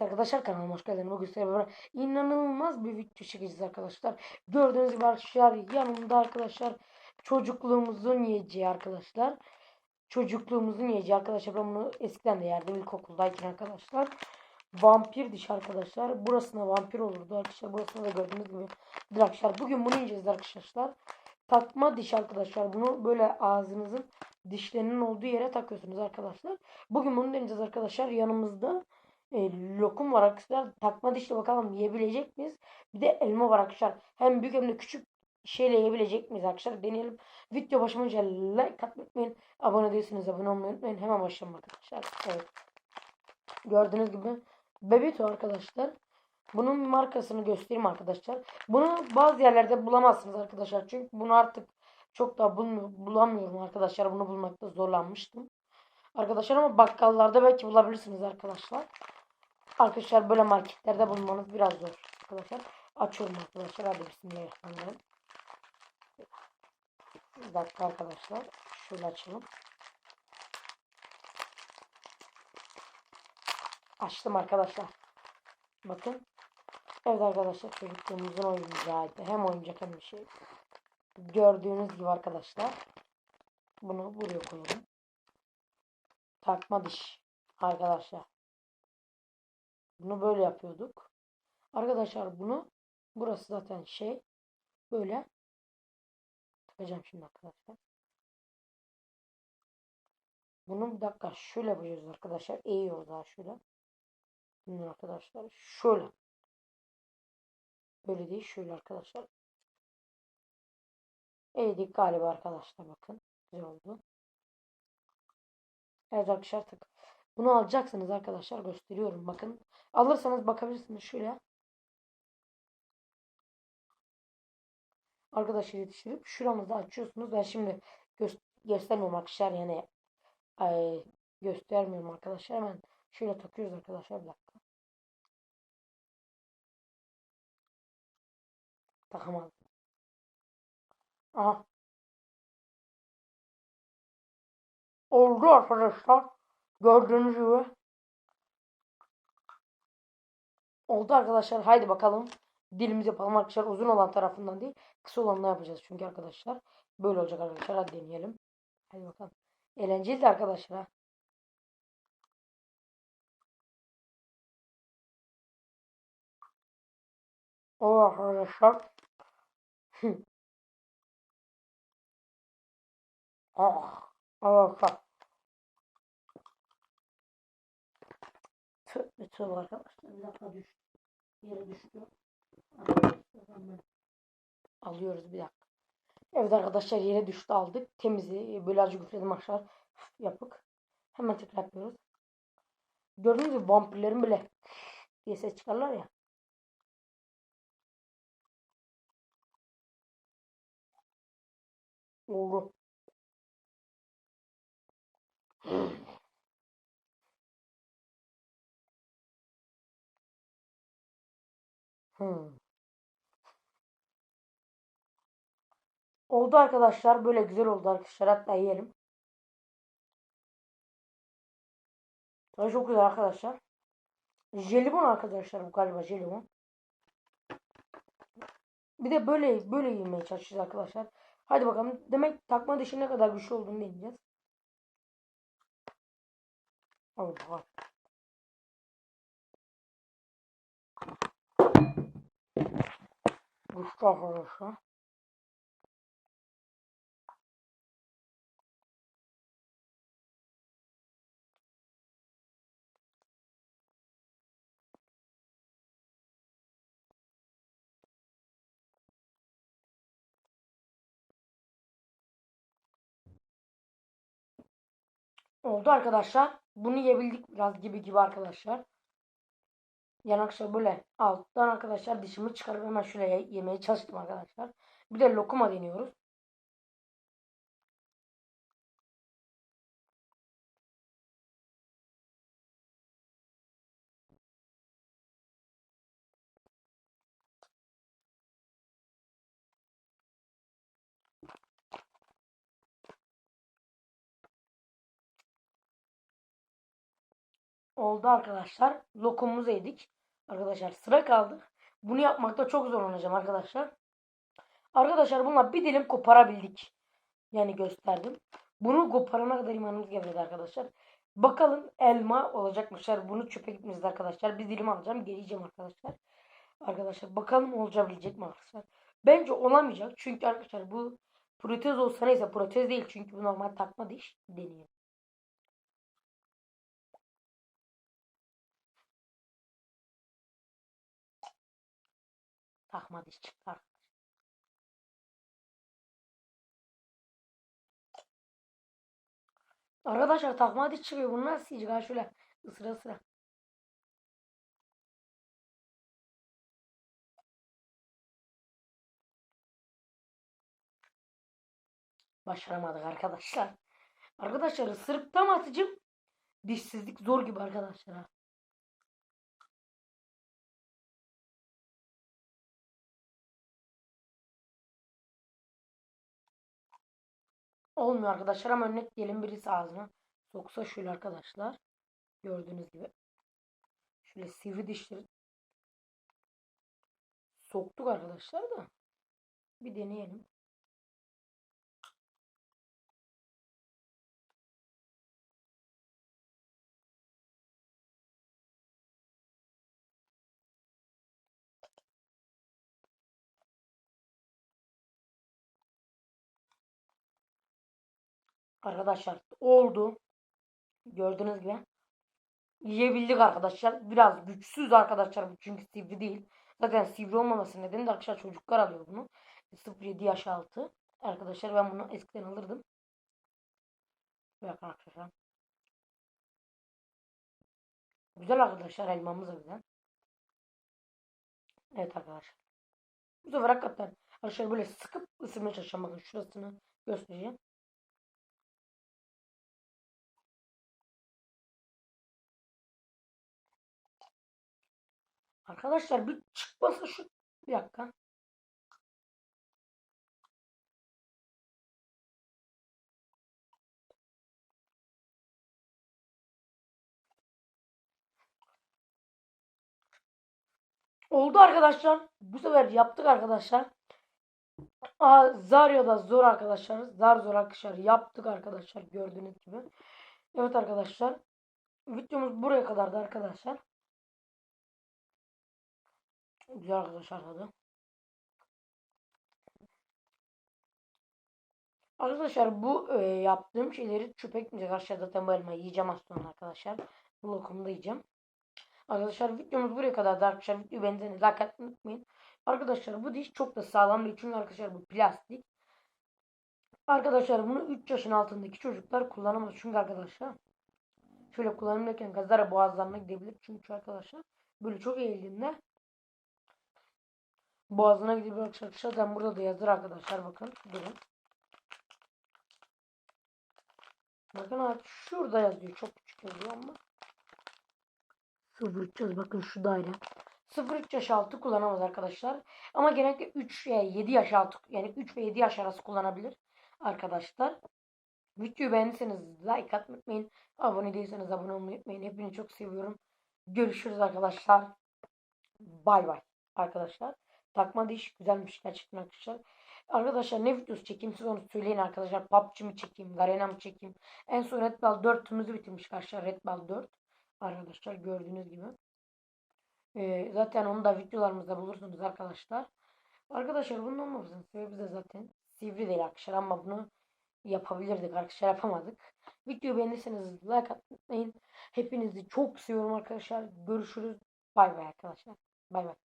Arkadaşlar kanalıma hoş geldiniz. Bugün size beraber inanılmaz bir video çekeceğiz arkadaşlar. Gördüğünüz gibi arkadaşlar yanımda arkadaşlar çocukluğumuzun yiyeceği arkadaşlar. Çocukluğumuzun yiyeceği arkadaşlar. Ben bunu eskiden de yerdim ilkokuldayken arkadaşlar. Vampir diş arkadaşlar. Burasına vampir olurdu arkadaşlar. Burasına da gördüğünüz gibi arkadaşlar. Bugün bunu yiyeceğiz arkadaşlar. Takma diş arkadaşlar. Bunu böyle ağzınızın dişlerinin olduğu yere takıyorsunuz arkadaşlar. Bugün bunu deneyeceğiz arkadaşlar. Yanımızda e, lokum var arkadaşlar. Takma dişle bakalım yiyebilecek miyiz? Bir de elma var arkadaşlar. Hem büyük hem de küçük şeyle yiyebilecek miyiz arkadaşlar? Deneyelim. Video başlamayınca like atmayı. Abone değilseniz abone olmayı unutmayın. Hemen başlayalım arkadaşlar. Evet. Gördüğünüz gibi Bebito arkadaşlar. Bunun markasını göstereyim arkadaşlar. Bunu bazı yerlerde bulamazsınız arkadaşlar. Çünkü bunu artık çok da bulmu- bulamıyorum arkadaşlar. Bunu bulmakta zorlanmıştım. Arkadaşlar ama bakkallarda belki bulabilirsiniz arkadaşlar. Arkadaşlar böyle marketlerde bulmanız biraz zor arkadaşlar. Açıyorum arkadaşlar. Hadi bismillahirrahmanirrahim. Bir dakika arkadaşlar. Şöyle açalım. Açtım arkadaşlar. Bakın. Evet arkadaşlar çocukluğumuzun oyuncağıydı. Hem oyuncak hem bir şey. Gördüğünüz gibi arkadaşlar. Bunu buraya koyalım. Takma diş. Arkadaşlar. Bunu böyle yapıyorduk. Arkadaşlar bunu burası zaten şey böyle takacağım şimdi arkadaşlar. Bunu bir dakika şöyle yapacağız arkadaşlar. Eğiyoruz daha şöyle. Bunu arkadaşlar şöyle. Böyle değil şöyle arkadaşlar. Eğdik galiba arkadaşlar bakın. Güzel oldu. Evet arkadaşlar tık. Bunu alacaksınız arkadaşlar gösteriyorum bakın. Alırsanız bakabilirsiniz şöyle. Arkadaşlar yetiştirip şuramızda açıyorsunuz. Ben şimdi gö göstermiyorum arkadaşlar yani ay, göstermiyorum arkadaşlar. Hemen şöyle takıyoruz arkadaşlar bir dakika. Takamadım. Aha. Oldu arkadaşlar. Gördüğünüz gibi. Oldu arkadaşlar. Haydi bakalım. Dilimizi yapalım arkadaşlar. Uzun olan tarafından değil. Kısa olanla yapacağız çünkü arkadaşlar. Böyle olacak arkadaşlar. Hadi deneyelim. Hadi bakalım. Eğlenceli de arkadaşlar. ha. O arkadaşlar. Ah. Arkadaşlar. Tövbe tövbe arkadaşlar. Bir dakika düştü. Yere düştü. Alıyoruz bir dakika. Evet arkadaşlar yere düştü aldık. Temizi böyle acı güfledim aşağı yapık. Hemen tekrar yapıyoruz. Gördüğünüz gibi vampirlerin böyle diye ses çıkarlar ya. Oldu. Oldu arkadaşlar. Böyle güzel oldu arkadaşlar. Hatta yiyelim. Tabii çok güzel arkadaşlar. Jelibon arkadaşlar bu galiba jelibon. Bir de böyle böyle yemeye çalışacağız arkadaşlar. Hadi bakalım. Demek takma dişi ne kadar güçlü olduğunu deneyeceğiz. Al Güçlü arkadaşlar. Oldu arkadaşlar. Bunu yiyebildik biraz gibi gibi arkadaşlar. Arkadaşlar böyle alttan arkadaşlar dişimi çıkarıp hemen şuraya yemeye çalıştım arkadaşlar. Bir de lokuma deniyoruz. Oldu arkadaşlar. Lokumumuzu yedik. Arkadaşlar sıra kaldı. Bunu yapmakta çok zorlanacağım arkadaşlar. Arkadaşlar bununla bir dilim koparabildik. Yani gösterdim. Bunu koparana kadar imanımız gevredi arkadaşlar. Bakalım elma olacakmışlar. Bunu çöpe gitmeyeceğiz arkadaşlar. Bir dilim alacağım. Geleceğim arkadaşlar. Arkadaşlar bakalım olabilecek mi arkadaşlar. Bence olamayacak. Çünkü arkadaşlar bu protez olsa neyse protez değil. Çünkü bu normal takma diş deniyor. Takma diş çıktı arkadaşlar. Takma diş çıkıyor. Yiyecek? Ha şöyle ısıra ısıra. Başaramadık arkadaşlar. Arkadaşlar ısırıp tam atacağım. Dişsizlik zor gibi arkadaşlar. ha. Olmuyor arkadaşlar ama örnek diyelim birisi ağzına soksa şöyle arkadaşlar. Gördüğünüz gibi. Şöyle sivri dişleri soktuk arkadaşlar da. Bir deneyelim. Arkadaşlar oldu. Gördüğünüz gibi. Yiyebildik arkadaşlar. Biraz güçsüz arkadaşlar çünkü sivri değil. Zaten sivri olmaması nedeni de arkadaşlar çocuklar alıyor bunu. 0-7 yaş altı. Arkadaşlar ben bunu eskiden alırdım. Bakın arkadaşlar. Güzel arkadaşlar elmamız da güzel. Evet arkadaşlar. Bu sefer hakikaten arkadaşlar böyle sıkıp ısırmaya çalışacağım. Bakın şurasını göstereceğim. Arkadaşlar bir çıkmasa şu bir dakika. Oldu arkadaşlar. Bu sefer yaptık arkadaşlar. Zar ya da zor arkadaşlar. Zar zor arkadaşlar. Yaptık arkadaşlar. Gördüğünüz gibi. Evet arkadaşlar. Videomuz buraya kadardı arkadaşlar. Güzel arkadaşlar tadı. Arkadaşlar bu e, yaptığım şeyleri. Arkadaşlar zaten bu elmayı yiyeceğim sonra arkadaşlar. Bu lokumu da yiyeceğim. Arkadaşlar videomuz buraya kadar da arkadaşlar videoyu beğendiğiniz like atmayı unutmayın. Arkadaşlar bu diş çok da sağlam değil. Çünkü arkadaşlar bu plastik. Arkadaşlar bunu 3 yaşın altındaki çocuklar kullanamaz. Çünkü arkadaşlar şöyle kullanımdayken gazlara boğazlarına gidebilir. Çünkü arkadaşlar böyle çok eğildiğinde boğazına gidebilir arkadaşlar. Zaten burada da yazır arkadaşlar bakın. Durun. Bakın abi şurada yazıyor. Çok küçük yazıyor ama. 03 yaz bakın şu daire. 0-3 yaş altı kullanamaz arkadaşlar. Ama genellikle 3 ve 7 yaş altı yani 3 ve 7 yaş arası kullanabilir arkadaşlar. Videoyu beğendiyseniz like atmayı unutmayın. Abone değilseniz abone olmayı unutmayın. Hepinizi çok seviyorum. Görüşürüz arkadaşlar. Bay bay arkadaşlar. Takma diş güzelmiş gerçekten arkadaşlar. Arkadaşlar ne videosu çekeyim siz onu söyleyin arkadaşlar. PUBG mi çekeyim, Garena mı çekeyim. En son Red Ball 4'ümüzü bitirmiş arkadaşlar. Red Ball 4 arkadaşlar gördüğünüz gibi. Ee, zaten onu da videolarımızda bulursunuz arkadaşlar. Arkadaşlar bunun olmamasının sebebi de zaten sivri değil arkadaşlar ama bunu yapabilirdik arkadaşlar yapamadık. Videoyu beğendiyseniz like atmayın. Hepinizi çok seviyorum arkadaşlar. Görüşürüz. Bay bay arkadaşlar. Bay bay.